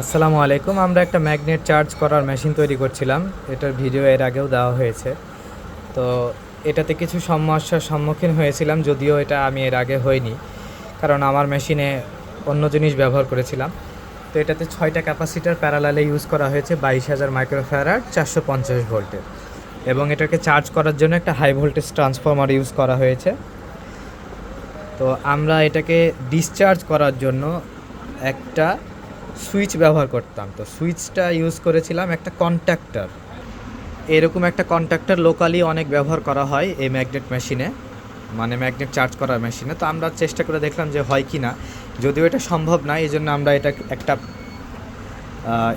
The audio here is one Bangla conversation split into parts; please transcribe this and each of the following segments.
আসসালামু আলাইকুম। আমরা একটা ম্যাগনেট চার্জ করার মেশিন তৈরি করছিলাম। এটার ভিডিও এর আগেও দেওয়া হয়েছে। তো এটাতে কিছু সমস্যার সম্মুখীন হয়েছিলাম, যদিও এটা আমি এর আগে হইনি। কারণ আমার মেশিনে অন্য জিনিস ব্যবহার করেছিলাম। তো এটাতে ছয়টা ক্যাপাসিটার প্যারালালে ইউজ করা হয়েছে, বাইশ হাজার মাইক্রোফ্যারাড চারশো পঞ্চাশ ভোল্টের। এবং এটাকে চার্জ করার জন্য একটা হাই ভোল্টেজ ট্রান্সফর্মার ইউজ করা হয়েছে। তো আমরা এটাকে ডিসচার্জ করার জন্য একটা সুইচ ব্যবহার করতাম। তো সুইচটা ইউজ করেছিলাম একটা কন্ট্যাক্টর এরকম একটা কন্ট্যাক্টর লোকালি অনেক ব্যবহার করা হয় এই ম্যাগনেট মেশিনে মানে ম্যাগনেট চার্জ করার মেশিনে তো আমরা চেষ্টা করে দেখলাম যে হয় কি না যদিও এটা সম্ভব না এই জন্য আমরা এটা একটা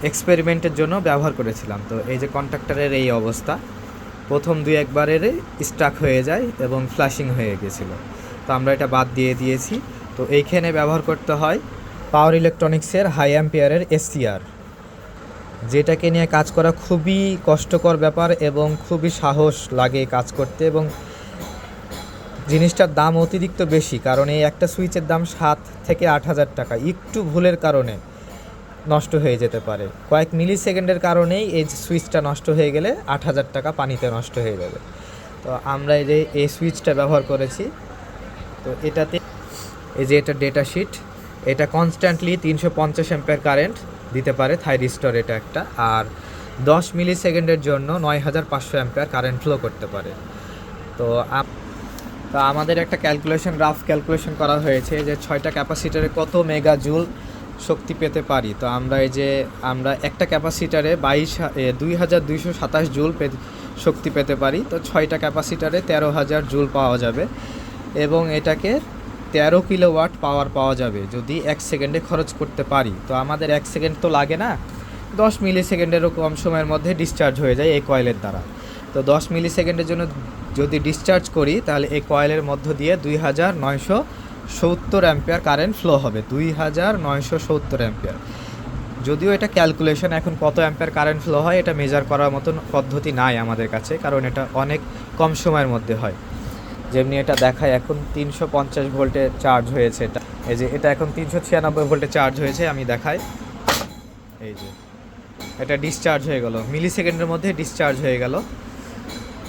এক্সপেরিমেন্টের জন্য ব্যবহার করেছিলাম। তো এই যে কন্ট্রাক্টরের এই অবস্থা, প্রথম দুই একবারের স্টাক হয়ে যায় এবং ফ্ল্যাশিং হয়ে গেছিল। তো আমরা এটা বাদ দিয়ে দিয়েছি। তো এইখানে ব্যবহার করতে হয় পাওয়ার ইলেকট্রনিক্সের হাই অ্যাম্পিয়ারের এসসিআর, যেটাকে নিয়ে কাজ করা খুবই কষ্টকর ব্যাপার এবং খুবই সাহস লাগে কাজ করতে এবং জিনিসটার দাম অতিরিক্ত বেশি, কারণ এই একটা সুইচের দাম সাত থেকে আট হাজার টাকা। একটু ভুলের কারণে নষ্ট হয়ে যেতে পারে। কয়েক মিলি সেকেন্ডের কারণেই এই সুইচটা নষ্ট হয়ে গেলে আট হাজার টাকা পানিতে নষ্ট হয়ে যাবে। তো আমরা এই যে এই সুইচটা ব্যবহার করেছি, তো এটাতে এই যে এটা ডেটা শিট এটা কনস্ট্যান্টলি তিনশো পঞ্চাশ অ্যাম্পের কারেন্ট দিতে পারে থাইরিস্টর এটা একটা। আর দশ মিলি সেকেন্ডের জন্য নয় হাজার পাঁচশো অ্যাম্পের কারেন্ট ফ্লো করতে পারে। তো তো আমাদের একটা ক্যালকুলেশন রাফ ক্যালকুলেশন করা হয়েছে যে ছয়টা ক্যাপাসিটারে কত মেগা জুল শক্তি পেতে পারি। তো আমরা এই যে, আমরা একটা ক্যাপাসিটারে বাইশ দুই হাজার দুইশো সাতাশ জুল পে- শক্তি পেতে পারি। তো ছয়টা ক্যাপাসিটারে তেরো হাজার জুল পাওয়া যাবে। এবং এটাকে তেরো কিলোওয়াট পাওয়ার পাওয়া যাবে যদি এক সেকেন্ডে খরচ করতে পারি। তো আমাদের এক সেকেন্ড তো লাগে না? দশ মিলি সেকেন্ডেরও কম সময়ের মধ্যে ডিসচার্জ হয়ে যায় এই কয়েলের দ্বারা। তো দশ মিলি সেকেন্ডের জন্য যদি ডিসচার্জ করি, তাহলে এই কয়েলের মধ্য দিয়ে দুই হাজার নয়শো সত্তর অ্যাম্পিয়ার কারেন্ট ফ্লো হবে। দুই হাজার নয়শো সত্তর অ্যাম্পিয়ার। যদিও এটা ক্যালকুলেশন এখন কত অ্যাম্পিয়ার কারেন্ট ফ্লো হয়, এটা মেজার করার মতন পদ্ধতি নাই আমাদের কাছে, কারণ এটা অনেক কম সময়ের মধ্যে হয়। যেমনি এটা দেখায়, এখন তিনশো পঞ্চাশ ভোল্টে চার্জ হয়েছে এটা। এই যে এটা এখন তিনশো ছিয়ানব্বই ভোল্টে চার্জ হয়েছে, আমি দেখাই। এই যে, এটা ডিসচার্জ হয়ে গেল। মিলি সেকেন্ডের মধ্যে ডিসচার্জ হয়ে গেল।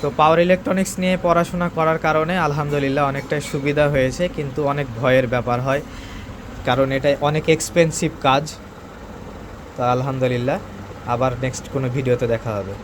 তো পাওয়ার ইলেকট্রনিক্স নিয়ে পড়াশোনা করার কারণে আলহামদুলিল্লাহ অনেকটাই সুবিধা হয়েছে, কিন্তু অনেক ভয়ের ব্যাপার হয়। কারণ এটা অনেক এক্সপেন্সিভ কাজ। তো আলহামদুলিল্লাহ, আবার নেক্সট কোনো ভিডিওতে দেখা হবে।